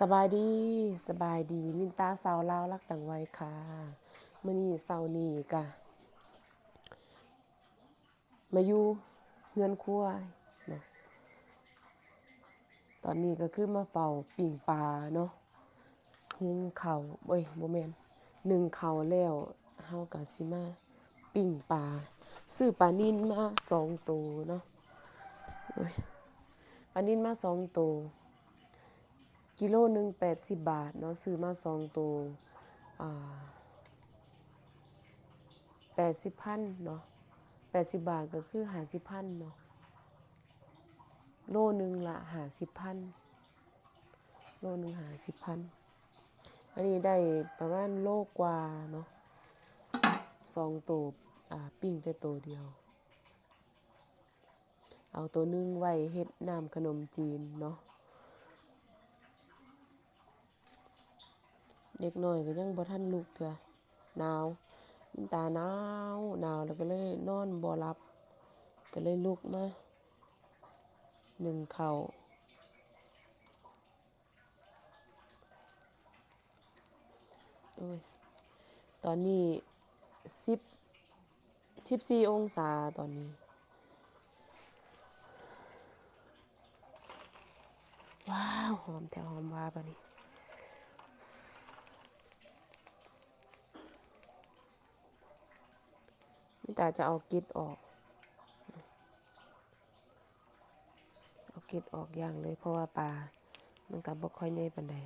สบายดีสบายดีมินตาสาวลาวรักดังไว้ค่ะมื้อนี้เช้านี้กะมาอยู่เฮือนครัวนะตอนนี้ก็คือมาเฝ้าปิ่งปลาเนาะหุงข้าเอ้ยบ่แม่นนึ่งเขาแล้วเฮาก็สิมาปิ้งปลาซื้อปลานิ่นมาสองตัวเนาะปลานิ่นมาสองตัว กิโลหนึ่งแปดสิบบาทเนาะซื้อมาสองตัวแปดสิบพันเนาะแปดสิบบาทก็คือหาสิบพันเนาะโลหนึ่งละหาสิบพันโลหนึ่งหาสิบพันอันนี้ได้ประมาณโลกว่าเนาะสองตัวปิ้งแต่ตัวเดียว เอาตัวนึ่งไว้เฮ็ดน้ำขนมจีนเนาะ เด็กน้อยก็ยังบ่ทันลุกเถอะหนาวตาหนาวหนาวแล้วก็เลยนอนบ่หลับ ก็เลยลุกมาหนึ่งเข่าโอ้ยตอนนี้สิบสิบสี่องศาตอนนี้ว้าว หอมแถวหอมว่าปะนี่ มิตาจะเอากิดออก เอากิดออกอย่างเลย เพราะว่าปลา มันกับบ่ค่อยใหญ่ปานใด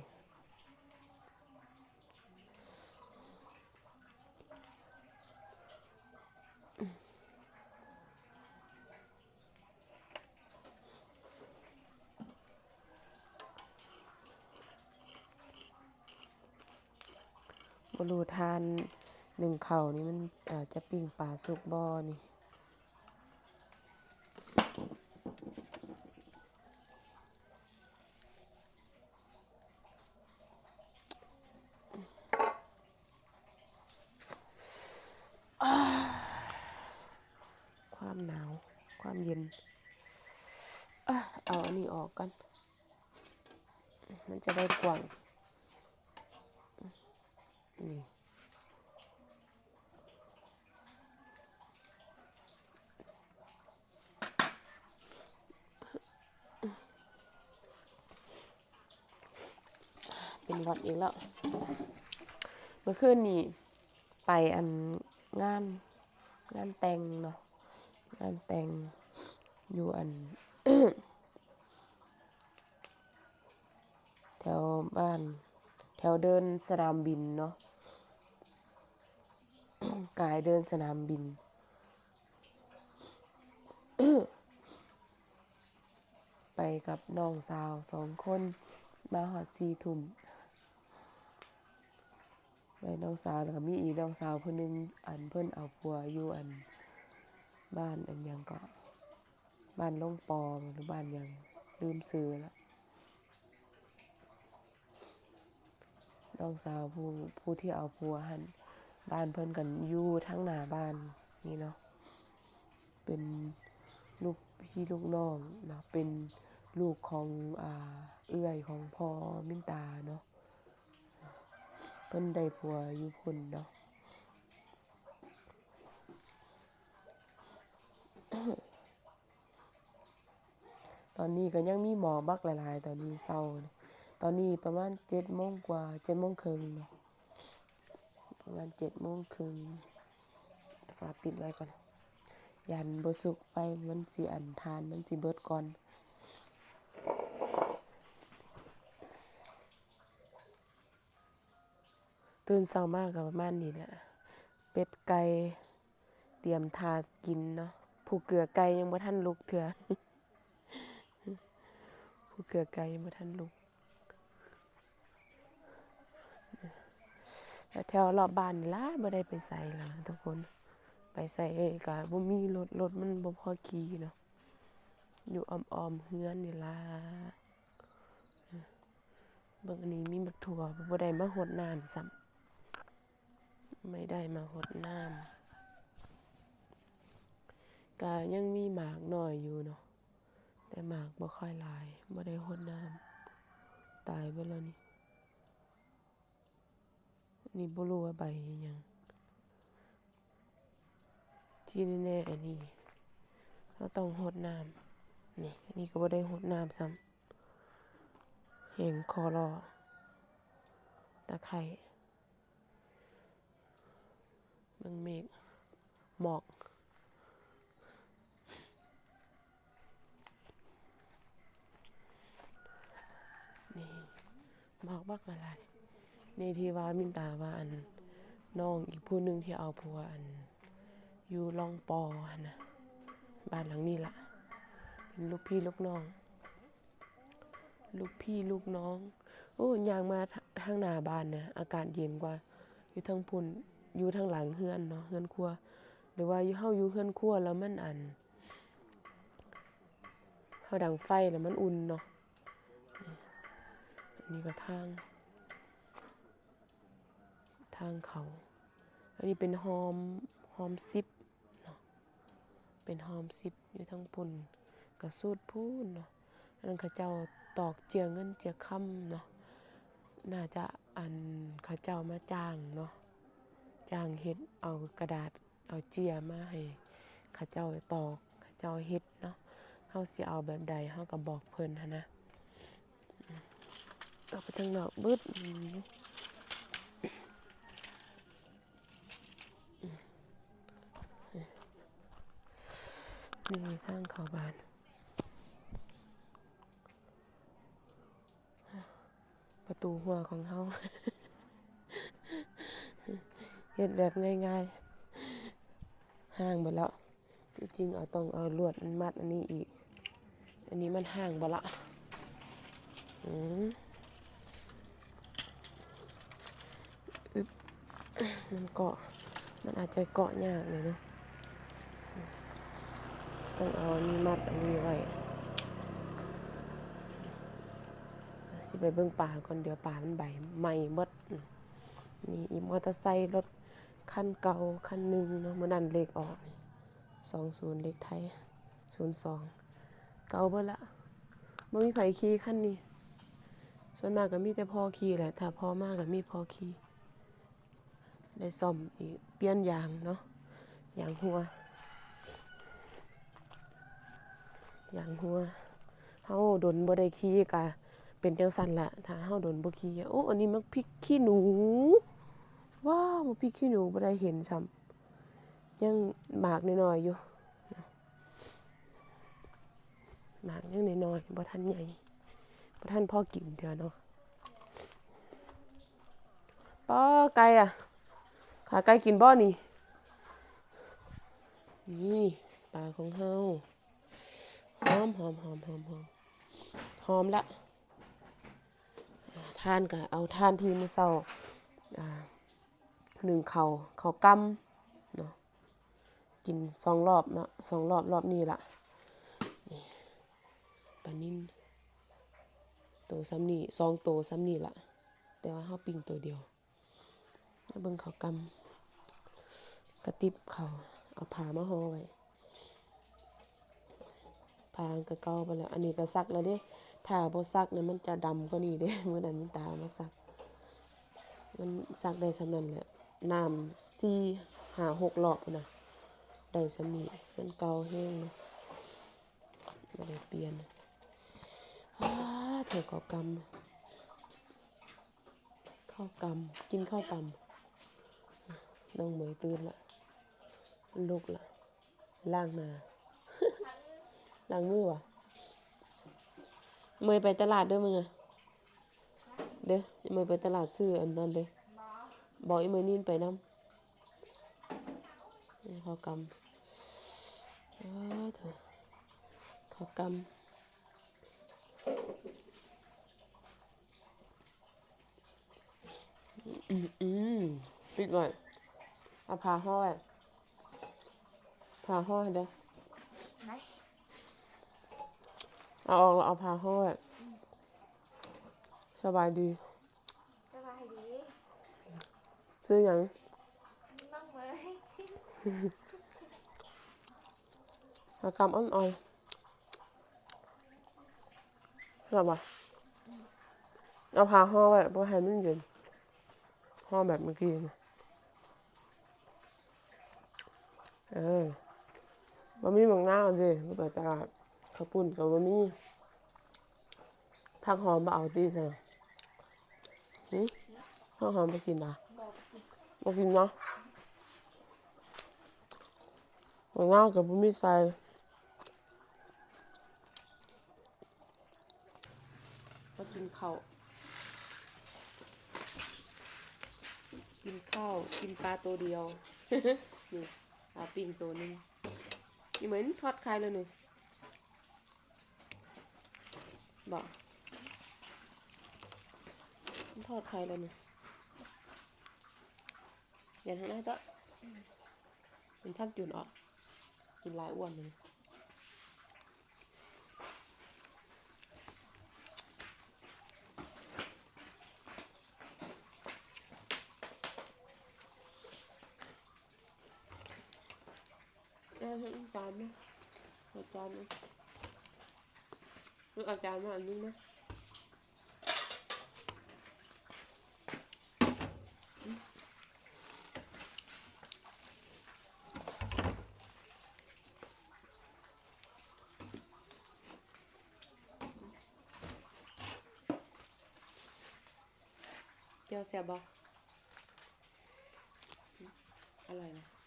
บรูทาน หนึ่งเข่านี่มันอ่อจะปิ้งปลาสุกบ่อนี่ความหนาว ความเย็นอเอาอันนี้ออกกัน มันจะได้กว้างนี่ เป็นหวัดอีกแล้ว เมื่อคืนนี้ไปอันงานงานแต่งเนาะงานแต่งอยู่อัน แถวบ้าน แถวเดินสนามบินเนาะกายเดินสนามบินไปกับน้องสาวสองคน มาหอดซีทุ่ม ไปน้องสาวแล้วก็มีอีน้องสาวเพิ่นนึงอันเพิ่นเอาผัวอยู่อันบ้านอันยังก็บ้านล่งปอมหรือบ้านยังลืมซื้อแล้วน้องสาวผู้ผู้ที่เอาผัวหันบ้านเพิ่นกันอยู่ทั้งหน้าบ้านนี่เนาะเป็นลูกพี่ลูกน้องเนาะเป็นลูกของอ่าเอื้อยของพ่อมินตาเนาะ เพิ่นได้ผัวอยู่พุ่นเนาะตอนนี้ก็ยังมีหมอบักหลาย ๆ ตอนนี้เศร้า ตอนนี้ประมาณเจ็ดโมงกว่าเจ็ดโมงครึ่งเนาะประมาณเจ็ดโมงครึ่งฝากปิดไว้ก่อน ยันบสุกไฟมันสีอันทานมันสีเบิดก่อน ตื่นเช้ามากกับประมาณนี้แหละเป็ดไก่เตรียมทากินเนาะผูกเกลือไก่ยังบ่ทันลุกเถื่อผู้เกลือไก่ยังบ่ทันลุกแถวรอบบ้านนี่ล่ะบ่ได้ไปใส่แล้วนะทุกคน ไปใส่ก็บ่มีรถรถมันบ่พอขี่เนาะอยู่อ้อมๆเฮือนนี่ล่ะเบิ่งอันนี้มีบักถั่วบ่ได้มาหดน้ำซ้ำ ไม่ได้มาหดน้ำก็ยังมีหมากหน้อยอยู่เนาะแต่หมากบ่ค่อยหลายบ่ได้หดน้ำตายเบิดบิดแล้วนี่ นี่บ่รู้ว่าใบยัง ที่แน่ๆอันนี้เราต้องรดน้ำนี่อันนี้ก็บ่ได้รดน้ำซ้ำแหงคอรอตะไคร้ เบิ่งเมฆหมอก นี่หมอกบักละลายนี่ที่ว่ามินตาว่าอันน้องอีกผู้หนึ่งที่เอาผัวอันอยู่ลองปอนะบ้านหลังนี้ละเป็นลูกพี่ลูกน้อง ลูกพี่ลูกน้อง โอ้ยางมาทางหน้าบ้านนี่ยอากาศเย็นกว่า อยู่ทางพุ่น อยู่ทางหลังเฮือนเนาะเฮือนครัว หรือว่าอยู่เฮาอยู่เฮือนครัวแล้วมันอันเฮาดังไฟแล้วมันอุ่นเนาะอันนี้ก็ทาง ทางเขา อันนี้เป็นหอมหอมซิปเนาะเป็นหอมซิปอยู่ทั้งพุ่นกระสูดพูนเนาะอันนั้นเขาเจ้าตอกเจียเงินเจียค่ำเนาะน่าจะอันเขาเจ้ามาจ้างเนาะ จ้างเฮ็ดเอากระดาษเอาเจียมาให้เขาเจ้าตอกเขาเจ้าเฮ็ดเนาะเฮาสิเอาแบบใดเฮาก็บอกเพิ่นหันนะออกไปทางนอกบิดนี่ทางเข้าบ้านประตูหัวของเฮา เฮ็ดแบบง่ายๆ ห่างไปแล้วจริงๆเอาต้องเอาลวดมันมัดอันนี้อีก อันนี้มันห่างไปละอืมมันเกาะ มันอาจจะเกาะยากเลยเนาะต้องเอานี้มัดอันนี้ไว้สิไปเบิ่งป่าก่อนเดี๋ยวป่ามันใบใหม่หมดนี่อีมอเตอร์ไซค์รถ คันเก่าคันหนึ่งเนาะมื่อนั้นเลขออกสองศูนย์เลขไทยศูนย์สองเก่าเบิดละบ่มีไผขี่คันนี้ส่วนมากก็มีแต่พ่อขี่แหละถ้าพ่อมากก็มีพ่อขี่ได้ซ่อมอีกเปลี่ยนยางเนาะยางหัวยางหัวเฮาดนบ่ได้ขี่ก็เป็นจังซั่นล่ะถ้าเฮาดนบ่ขี่โอ้อันนี้มันพริกขี้หนู ว้าวมันพริกขี้หนูบ่ได้เห็นซ้ำยังหมากน้อยๆอยู่หมากยังน้อยๆบ่ทันใหญ่บ่ทันพ่อกินเด้อเนาะป้อไก่อะขาไก่กินบ่นี่นี่ปลาของเฮาหอมหอมหอมหอมหอมหอมละอ่าทานกะเอาทานที่มือเช้าอ่า หนึ่งเขาเขากำเนาะกินสองรอบเนาะสองรอบรอบนี้ละนี่ปลานิ่นตัวซ้ำนี่สองตัวซ้ำนี่ละแต่ว่าเฮาปิ้งตัวเดียวเบิ่งเขากำกระติบเขาเอาผ้ามาห่อไว้ผ้าก็เกาไปแล้ว อันนี้ก็ซักแล้วเด้ถ้าบ่ซักเนี่ยมันจะดำกว่านี้เด้เมื้อนั้นมันตามาซัก มันซักได้สำนั้นแหละ น้ำสี่หาหกรอบนะได้สำนี้มันเก่าแห้งเนาะบ่ได้เปลี่ยนเถอะข้าวกำข้าวกำกินข้าวกำน้องเหมยตื่นละลุกละล้างนาล้างมือวะเมยไปตลาดด้อมึงอะเด้อเมยไปตลาดซื้ออันนั้นเลย บอกอีเมยนี่ไปนำนี่เขากำเออเถอะเขากำอืมอืมปิดหน่อยเอาผ้าห่อไว้ผ้าห่อให้เด้อไหนเอาออกแล้วเอาผ้าห่อไว้สบายดี สบายดี ซื้อหยังน้องเมยเอากำอ่อนๆหลับปะเอาพาห่อไว้เพราะให้มันเย็นห่อแบบเมื่อกี้นะเออบะหมี่บางหน้าวสิรูปตลาดข้าวปุ้นกับบะหมี่ผักหอมมาเอาตีซะหืผักหอมไปกินอะบอกสิ มากินนะบางหน้ากับบะหมี่ใส่ก็กินข้าวกินข้าวกินปลาตัวเดียว นี่ปลาปิ้งตัวนึงนี่เหมือนทอดไข่เลยหนึ่งบอกทอดไข่เลยหนึ่ง ย่างทางหน้าก็มันช่างจุนออกกินลายอ้วนเลยอาจานไหมเอาจานไหมหรือเอาจานมาอันนึงนะ ยวเสียบออร่อยนะ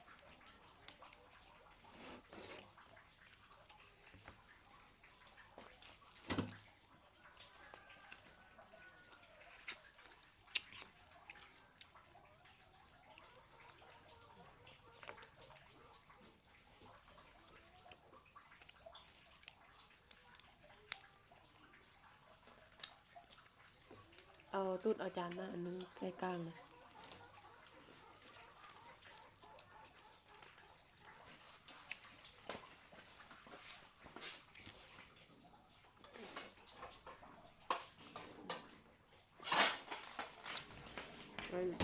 เอาตูดเอาจานมาอันนึงใส่กลางเลยไปเลย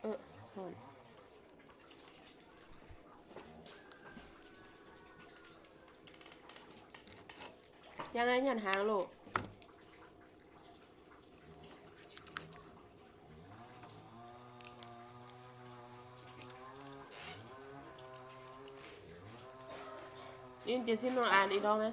เออหอน ยังไงยันหางลูกยินเจสินนอ่านอีกรอบไหม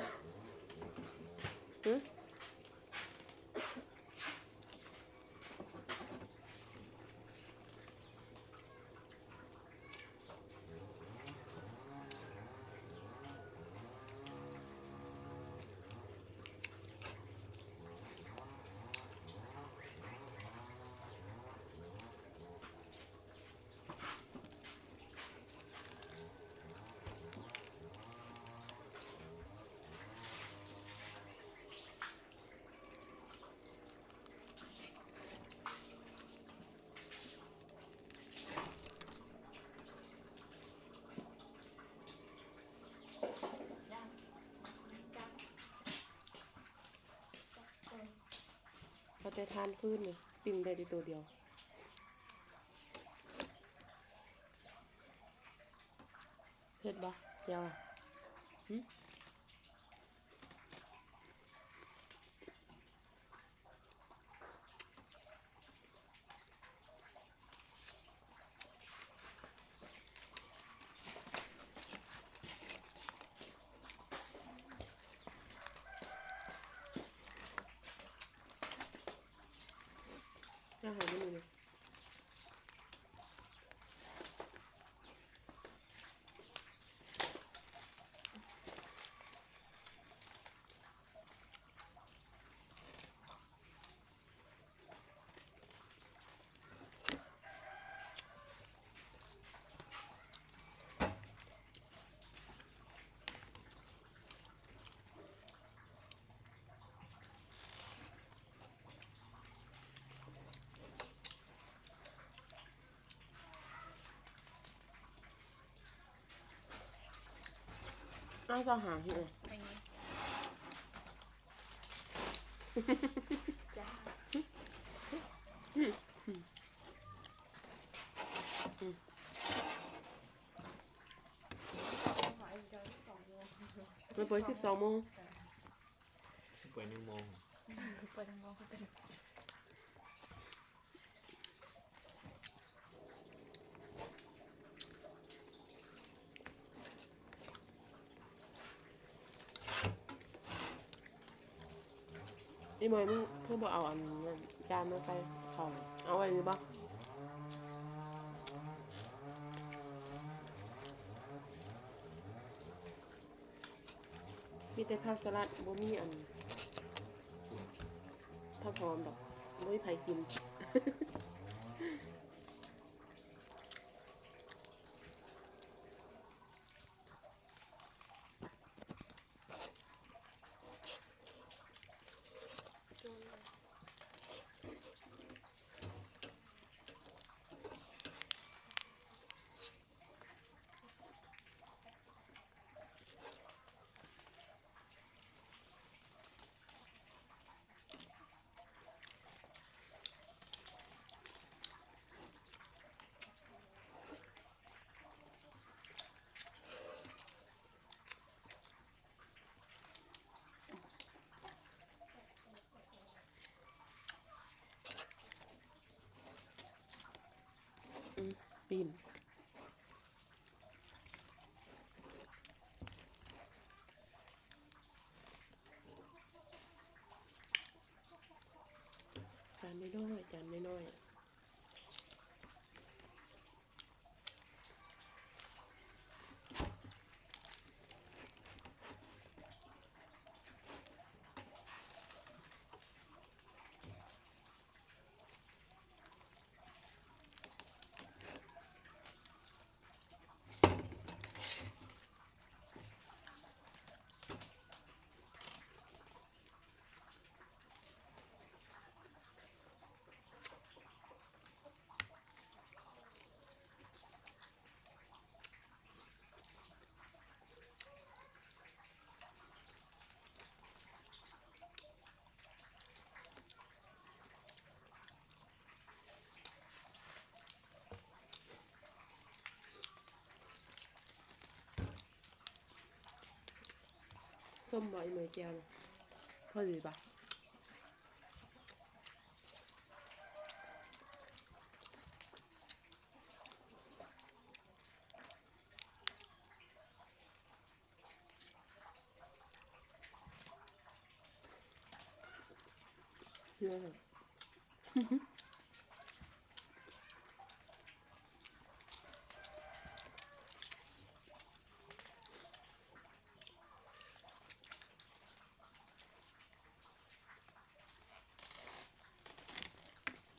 หือเราจะทานขึ้นเลยปิ้งได้ในตัวเดียวเผ็ดบะเจียวอะ น่าจงหาที่อื่นไปไามันเปิดสิบสองโมงเปิดหนึ่งโมงเปิดหนึ่งโมงก็เป็น นี่มอยมึงเพื่อบอกเอาอันนั้นจานมาใส่ของเอาไว้หรือบ่มีแต่ผักสลัดบ่มีอันผักหอมดอกบ่มีไผกิน อื ส้มบ่อยมือแก้วนะพอดีปะเยอะเลย จำให้หน่อยหนึ่งดอกนะมันจะอย่างนั้นมึ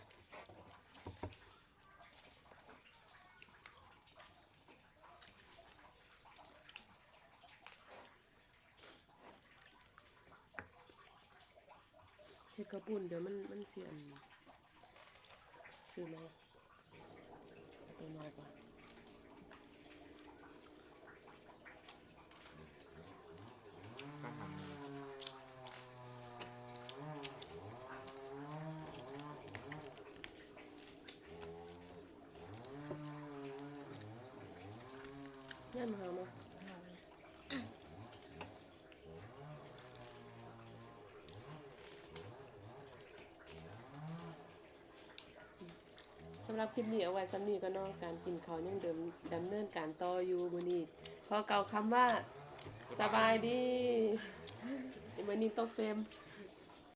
กุนเดี๋ยวมันมันเสียนคือไหมตัวน้อยกว่าก็ทำย่านมาหามาสำหรับคลิปนี้เอาไว้สำนีก็นอกการกินข้ายังเดิมดำเนินการต่ออยู่มื้อนี้พอเก่าคำว่าสบายดีวันนี้ต้องเฟรม